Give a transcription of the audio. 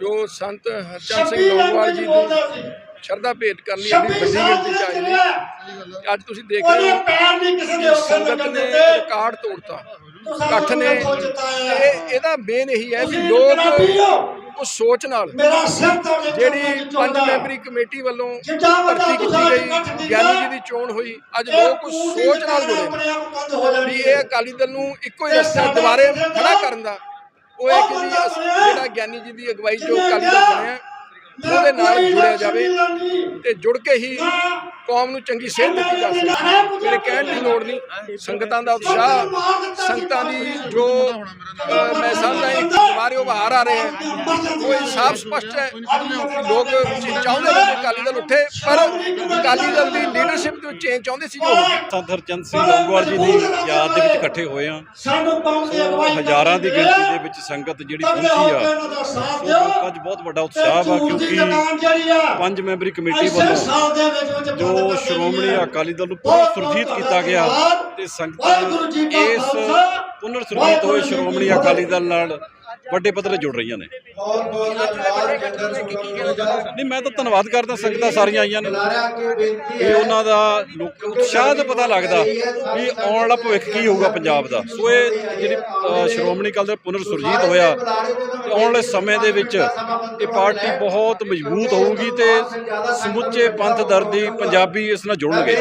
ਜੋ ਸੰਤ ਹਰਚੰਦ ਸਿੰਘ ਲੋਕਵਾਲ ਜੀ ਦੀ ਸ਼ਰਧਾ ਭੇਟ ਕਰਨ ਇੰਨੀ ਵੱਡੀ ਗਿਣਤੀ ਚ ਆਏ ਨੇ ਅੱਜ ਤੁਸੀਂ ਦੇਖ ਰਹੇ ਹੋ ਪੈਰ ਨਹੀਂ ਕਿਸੇ ਦੇ ਕਿ ਉੱਤੇ ਸੰਗਤ ਨੇ ਦਿੱਤੇ ਰਿਕਾਰਡ ਤੋੜਤਾ ਇਕੱਠ ਨੇ। ਇਹ ਇਹਦਾ ਮੇਨ ਇਹੀ ਹੈ ਕਿ ਲੋਕ ਹੋ। ਉਸ ਸੋਚ ਨਾਲ ਜਿਹੜੀ ਪੰਜ। ਮੈਂਬਰੀ ਕਮੇਟੀ ਵੱਲੋਂ ਭਰਤੀ ਕੀਤੀ ਗਈ ਗਿਆਨੀ ਜੀ ਦੀ ਚੋਣ ਹੋਈ ਅੱਜ ਲੋਕ ਉਸ ਸੋਚ ਨਾਲ ਜੁੜੇ ਹੋ ਵੀ ਹੈ। ਇਹ ਅਕਾਲੀ ਦਲ ਨੂੰ ਇੱਕੋ ਹੀ ਰਸਤਾ ਦੁਬਾਰੇ ਖੜਾ ਕਰਨ ਦਾ ਉਹ ਇਹ ਕਿ। ਜਿਹੜਾ ਗਿਆਨੀ ਜੀ ਦੀ ਅਗਵਾਈ ਜੋ ਅਕਾਲੀ ਦਲ ਬਣਿਆ ਉਹਦੇ ਨਾਲ ਜੁੜਿਆ ਜਾਵੇ। ਤੇ ਜੁੜ ਕੇ ਹੀ ਕੌਮ ਨੂੰ ਚੰਗੀ ਸੇਧ ਦਿੱਤੀ ਜਾ ਸਕਦੀ ਮੇਰੇ ਕਹਿਣ ਦੀ ਲੋੜ ਨਹੀਂ ਸੰਗਤਾਂ ਦਾ ਉਤਸ਼ਾਹ ਸੰਗਤਾਂ ਦੀ ਜੋ ਮੈਂ ਸਮਝਦਾ ਇੱਕ ਦੁਬਾਰੇ ਉਭਾਰ ਆ ਰਹੇ। ਹੈ ਉਹ ਸਾਫ਼ ਹੈ ਲੋਕ ਚਾਹੁੰਦੇ ਨੇ ਅਕਾਲੀ ਦਲ ਉੱਠੇ, ਪਰ ਅਕਾਲੀ ਦਲ ਦੀ ਲੀਡਰਸ਼ਿਪ ਤੋਂ ਚੇਂਜ ਚਾਹੁੰਦੇ ਸੀ ਜੋ ਹੋਵੇ ਸਿੰਘ ਲੌਂਗੋਵਾਲ ਜੀ ਦੀ ਯਾਦ ਦੇ ਵਿੱਚ ਇਕੱਠੇ ਹੋਏ ਆ ਹਜ਼ਾਰਾਂ ਦੀ ਗਿਣਤੀ ਦੇ ਵਿੱਚ ਸੰਗਤ ਜਿਹੜੀ ਪਹੁੰਚੀ ਆ। ਇਹਨਾਂ ਬਹੁਤ ਵੱਡਾ ਉਤਸ਼ਾਹ ਵਾ, ਕਿਉਂਕਿ ਪੰਜ ਮੈਂਬਰੀ ਕਮੇਟੀ ਵੱਲੋਂ ਸਾਲ ਜੋ ਸ਼੍ਰੋਮਣੀ ਅਕਾਲੀ ਦਲ ਨੂੰ ਪੁਨਰ ਸੁਰਜੀਤ ਕੀਤਾ ਗਿਆ ਤੇ ਵਾਹਿਗੁਰੂ ਸੰਗਤਾਂ ਇਸ ਪੁਨਰ ਸੁਰਜੀਤ ਹੋਏ ਸ਼੍ਰੋਮਣੀ ਅਕਾਲੀ ਦਲ ਨਾਲ ਵੱਡੇ ਪੱਧਰ ਤੇ ਜੁੜ ਰਹੀਆਂ ਨੇ। ਬਹੁਤ ਬਹੁਤ ਧੰਨਵਾਦ ਜੰਦਰ ਸਿੰਘ ਨਹੀਂ ਮੈਂ ਤਾਂ ਧੰਨਵਾਦ ਕਰਦਾ ਸੰਗਤਾਂ ਸਾਰੀਆਂ ਆਈਆਂ ਨੇ। ਇਹ ਉਹਨਾਂ ਦਾ ਲੋਕ ਉਤਸ਼ਾਹ ਤੋਂ ਪਤਾ ਲੱਗਦਾ ਵੀ ਆਉਣ ਵਾਲਾ ਭਵਿੱਖ ਕੀ ਹੋਊਗਾ ਪੰਜਾਬ ਦਾ। ਸੋ ਇਹ ਜਿਹੜੀ ਸ਼੍ਰੋਮਣੀ ਅਕਾਲੀ ਦਲ ਪੁਨਰ ਸੁਰਜੀਤ ਹੋਇਆ ਤੇ ਆਉਣ ਵਾਲੇ ਸਮੇਂ ਦੇ ਵਿੱਚ ਇਹ ਪਾਰਟੀ ਬਹੁਤ ਮਜ਼ਬੂਤ ਹੋਊਗੀ ਤੇ ਸਮੁੱਚੇ ਪੰਥ ਦਰਦੀ ਪੰਜਾਬੀ ਇਸ ਨਾਲ ਜੁੜਨਗੇ।